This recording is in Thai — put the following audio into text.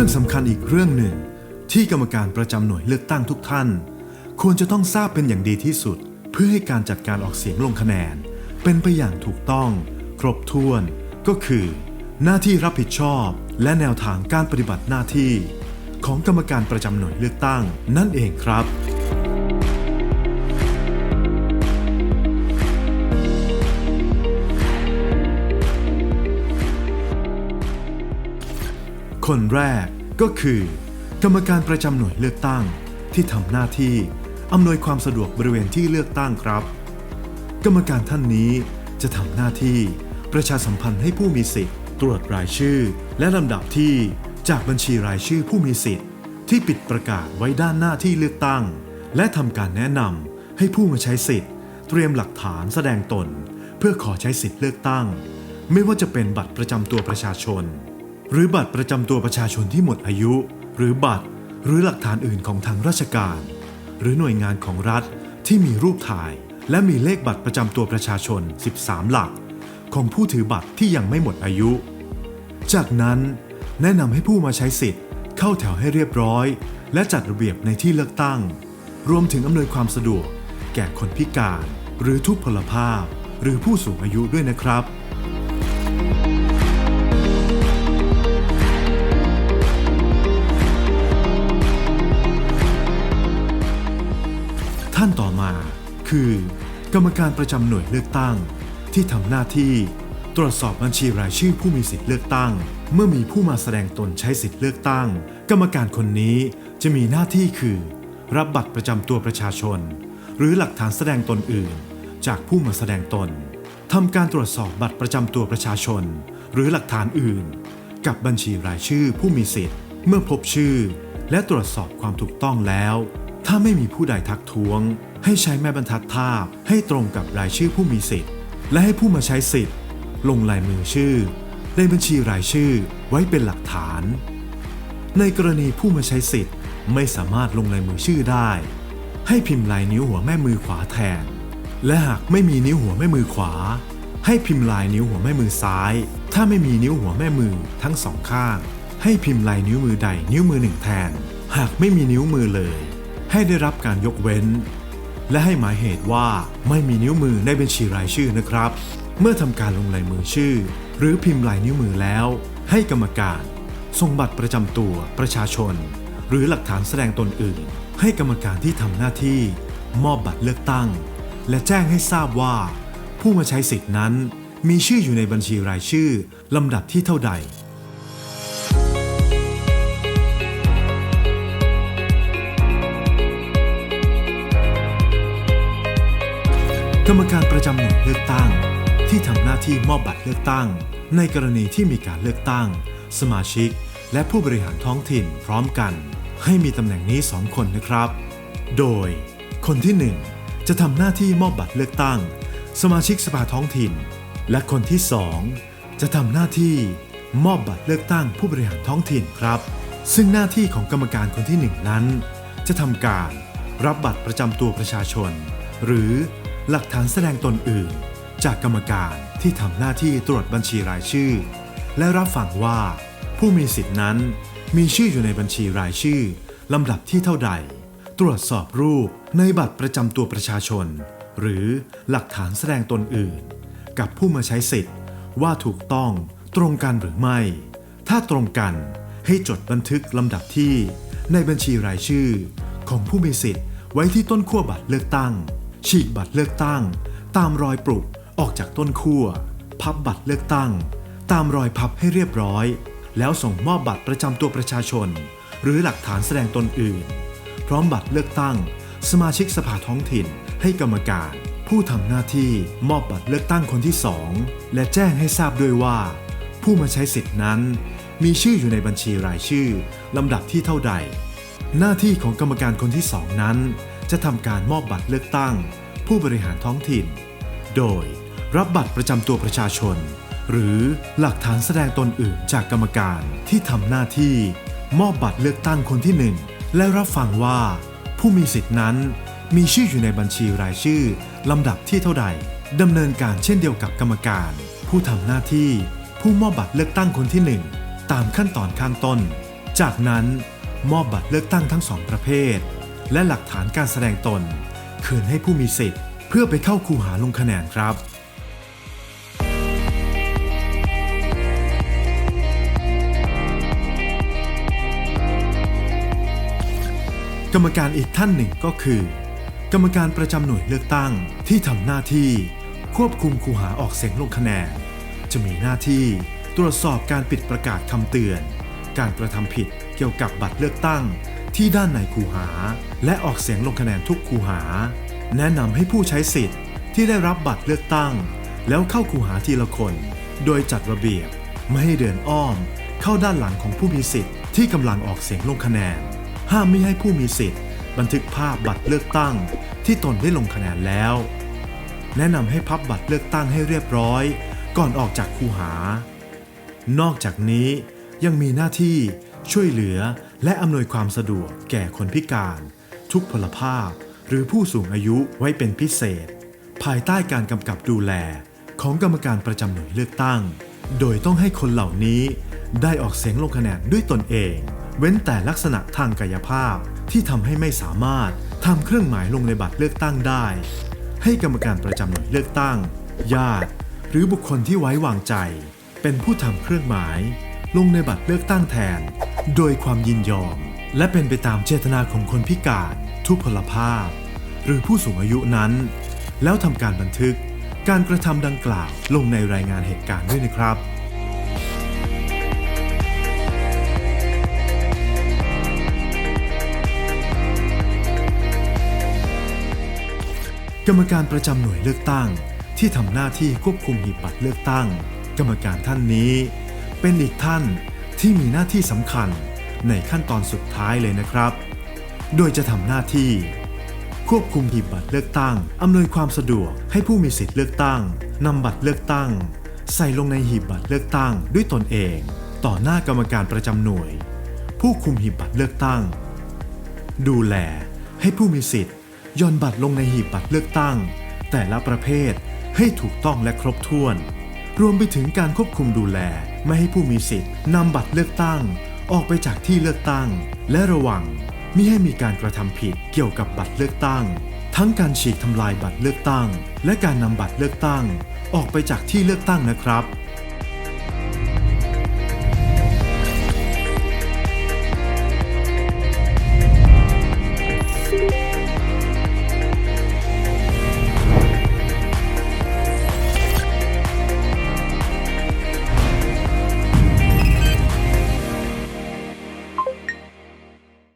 ื่องสำคัญอีกเรื่องหนึ่ง ที่กรรมการประจำหน่วยเลือกตั้งทุกท่าน ควรจะต้องทราบเป็นอย่างดีที่สุด เพื่อให้การจัดการออกเสียงลงคะแนน เป็นไปอย่างถูกต้อง ครบถ้วน ก็คือ หน้าที่รับผิดชอบ และแนวทางการปฏิบัติหน้าที่ ของกรรมการประจำหน่วยเลือกตั้ง นั่นเองครับ คนแรกก็คือ กรรมการประจำหน่วยเลือกตั้งที่ทำหน้าที่อำนวยความสะดวกบริเวณที่เลือกตั้งครับ กรรมการท่านนี้จะทำหน้าที่ประชาสัมพันธ์ให้ผู้มีสิทธิ์ ตรวจรายชื่อ และลำดับที่จากบัญชีรายชื่อผู้มีสิทธิ์ ที่ปิดประกาศไว้ด้านหน้าที่เลือกตั้ง และทำการแนะนำให้ผู้มาใช้สิทธิ์ เตรียมหลักฐานแสดงตน เพื่อขอใช้สิทธิ์เลือกตั้ง ไม่ว่าจะเป็นบัตรประจำตัวประชาชน หรือบัตรประจำตัวประชาชนที่หมดอายุ หรือบัตรหรือหลักฐานอื่นของทางราชการ หรือหน่วยงานของรัฐที่มีรูปถ่าย และมีเลขบัตรประจำตัวประชาชน 13 หลัก ของผู้ถือบัตรที่ยังไม่หมดอายุ จากนั้น แนะนำให้ผู้มาใช้สิทธิ์ เข้าแถวให้เรียบร้อย และจัดระเบียบในที่เลือกตั้ง รวมถึงอำนวยความสะดวก แก่คนพิการ หรือทุพพลภาพ หรือผู้สูงอายุด้วยนะครับ มา คือ กรรมการประจำหน่วยเลือกตั้ง ที่ทำหน้าที่ตรวจสอบบัญชีรายชื่อผู้มีสิทธิ์เลือกตั้ง เมื่อมีผู้มาแสดงตนใช้สิทธิ์เลือกตั้ง กรรมการคนนี้จะมีหน้าที่คือ รับบัตรประจำตัวประชาชน หรือหลักฐานแสดงตนอื่น จากผู้มาแสดงตนทำการตรวจสอบบัตรประจำตัวประชาชน หรือหลักฐานอื่น กับบัญชีรายชื่อผู้มีสิทธิ์ เมื่อพบชื่อ และตรวจสอบความถูกต้องแล้ว ถ้าไม่มีผู้ใดทักท้วง ให้ใช้แม่บรรทัดภาพให้ตรงกับรายชื่อผู้มีสิทธิ์ และให้ผู้มาใช้สิทธิ์ ลงลายมือชื่อ ในบัญชีรายชื่อไว้เป็นหลักฐาน ในกรณีผู้มาใช้สิทธิ์ไม่สามารถลงลายมือชื่อได้ ให้พิมพ์ลายนิ้วหัวแม่มือขวาแทน และหากไม่มีนิ้วหัวแม่มือขวา ให้พิมพ์ลายนิ้วหัวแม่มือซ้าย ถ้าไม่มีนิ้วหัวแม่มือทั้งสองข้าง ให้พิมพ์ลายนิ้วมือใดนิ้วมือหนึ่งแทน หากไม่มีนิ้วมือเลย ให้ได้รับการยกเว้น และให้หมายเหตุว่าไม่มีนิ้วมือในบัญชีรายชื่อนะครับ เมื่อทำการลงลายมือชื่อ หรือพิมพ์ลายนิ้วมือแล้ว ให้กรรมการส่งบัตรประจำตัวประชาชน หรือหลักฐานแสดงตนอื่น ให้กรรมการที่ทำหน้าที่ มอบบัตรเลือกตั้ง และแจ้งให้ทราบว่า ผู้มาใช้สิทธินั้น มีชื่ออยู่ในบัญชีรายชื่อลำดับที่เท่าใด รรมการประจำหน่วยเลือกตั้ง ที่ทำหน้าที่มอบบัตรเลือกตั้ง ในกรณีที่มีการเลือกตั้ง สมาชิก และผู้บริหารท้องถิ่นพร้อมกัน ให้มีตำแหน่งนี้2คนนะครับ โดย คนที่ 1 จะทำหน้าที่มอบบัตรเลือกตั้ง สมาชิกสภาท้องถิ่น และคนที่ 2 จะทำหน้าที่มอบบัตรเลือกตั้งผู้บริหารท้องถิ่นครับ ซึ่งหน้าที่ของกรรมการคนที่ 1 นั้น จะทำการรับบัตรประจำตัวประชาชน หรือ หลักฐานแสดงตนอื่น จากกรรมการที่ทำหน้าที่ตรวจบัญชีรายชื่อ และรับฟังว่า ผู้มีสิทธินั้นมีชื่ออยู่ในบัญชีรายชื่อลำดับที่เท่าใด ตรวจสอบรูปในบัตรประจำตัวประชาชน หรือหลักฐานแสดงตนอื่น กับผู้มาใช้สิทธิ์ว่าถูกต้องตรงกันหรือไม่ ถ้าตรงกันให้จดบันทึกลำดับที่ ในบัญชีรายชื่อ ของผู้มีสิทธิ์ไว้ที่ต้นขั้วบัตรเลือกตั้ง ฉีกบัตรเลือกตั้ง ตามรอยปลุกออกจากต้นขั้วพับบัตรเลือกตั้ง ตามรอยพับให้เรียบร้อย แล้วส่งมอบบัตรประจำตัวประชาชน หรือหลักฐานแสดงตนอื่น พร้อมบัตรเลือกตั้ง สมาชิกสภาท้องถิ่น ให้กรรมการ ผู้ทำหน้าที่มอบบัตรเลือกตั้งคนที่สองและแจ้งให้ทราบด้วยว่า ผู้มาใช้สิทธินั้น มีชื่ออยู่ในบัญชีรายชื่อลำดับที่เท่าใด หน้าที่ของกรรมการคนที่สองนั้น จะทำการมอบบัตรเลือกตั้ง ผู้บริหารท้องถิ่น โดยรับบัตรประจำตัวประชาชน หรือหลักฐานแสดงตนอื่นจากกรรมการที่ทำหน้าที่ มอบบัตรเลือกตั้งคนที่หนึ่งและรับฟังว่า ผู้มีสิทธินั้นมีชื่ออยู่ในบัญชีรายชื่อลำดับที่เท่าใดดำเนินการเช่นเดียวกับกรรมการ ผู้ทำหน้าที่ ผู้มอบบัตรเลือกตั้งคนที่หนึ่งตามขั้นตอนข้างต้น จากนั้นมอบบัตรเลือกตั้งทั้งสองประเภท และหลักฐานการแสดงตน คืนให้ผู้มีสิทธิ์ เพื่อไปเข้าคูหาลงคะแนนครับกรรมการอีกท่านหนึ่งก็คือ กรรมการประจำหน่วยเลือกตั้งที่ทำหน้าที่ ควบคุมคูหาออกเสียงลงคะแนน จะมีหน้าที่ตรวจสอบการปิดประกาศคำเตือน การกระทำผิดเกี่ยวกับบัตรเลือกตั้ง ที่ด้านในคูหา และออกเสียงลงคะแนนทุกคูหา แนะนำให้ผู้ใช้สิทธิ์ที่ได้รับบัตรเลือกตั้ง แล้วเข้าคูหาทีละคน โดยจัดระเบียบ ไม่ให้เดินอ้อม เข้าด้านหลังของผู้มีสิทธิ์ที่กำลังออกเสียงลงคะแนน ห้ามไม่ให้ผู้มีสิทธิ์ บันทึกภาพบัตรเลือกตั้ง ที่ตนได้ลงคะแนนแล้ว แนะนำให้พับบัตรเลือกตั้งให้เรียบร้อย ก่อนออกจากคูหา นอกจากนี้ยังมีหน้าที่ช่วยเหลือ และอำนวยความสะดวกแก่คนพิการ ทุกพลภาพ หรือผู้สูงอายุไว้เป็นพิเศษ ภายใต้การกำกับดูแลของกรรมการประจำหน่วยเลือกตั้ง โดยต้องให้คนเหล่านี้ได้ออกเสียงลงคะแนนด้วยตนเอง เว้นแต่ลักษณะทางกายภาพที่ทำให้ไม่สามารถทำเครื่องหมายลงในบัตรเลือกตั้งได้ ให้กรรมการประจำหน่วยเลือกตั้ง ญาติ หรือบุคคลที่ไว้วางใจ เป็นผู้ทำเครื่องหมาย ลงในบัตรเลือกตั้งแทน โดยความยินยอม และเป็นไปตามเจตนาของคนพิการทุพพลภาพ หรือผู้สูงอายุนั้น แล้วทำการบันทึกการกระทำดังกล่าวลงในรายงานเหตุการณ์ด้วยนะครับกรรมการประจำหน่วยเลือกตั้งที่ทำหน้าที่ควบคุมหีบบัตรเลือกตั้ง กรรมการท่านนี้ เป็นอีกท่านที่มีหน้าที่สำคัญในขั้นตอนสุดท้ายเลยนะครับ โดยจะทำหน้าที่ ควบคุมหีบบัตรเลือกตั้ง อำนวยความสะดวกให้ผู้มีสิทธิ์เลือกตั้งนำบัตรเลือกตั้ง ใส่ลงในหีบบัตรเลือกตั้งด้วยตนเอง ต่อหน้ากรรมการประจำหน่วย ผู้คุมหีบบัตรเลือกตั้ง ดูแลให้ผู้มีสิทธิ์ย่อนบัตรลงในหีบบัตรเลือกตั้ง แต่ละประเภทให้ถูกต้องและครบถ้วน รวมไปถึงการควบคุมดูแล ไม่ให้ผู้มีสิทธิ์นำบัตรเลือกตั้ง ออกไปจากที่เลือกตั้ง และระวังมิให้มีการกระทำผิดเกี่ยวกับบัตรเลือกตั้ง ทั้งการฉีกทำลายบัตรเลือกตั้ง และการนำบัตรเลือกตั้ง ออกไปจากที่เลือกตั้งนะครับ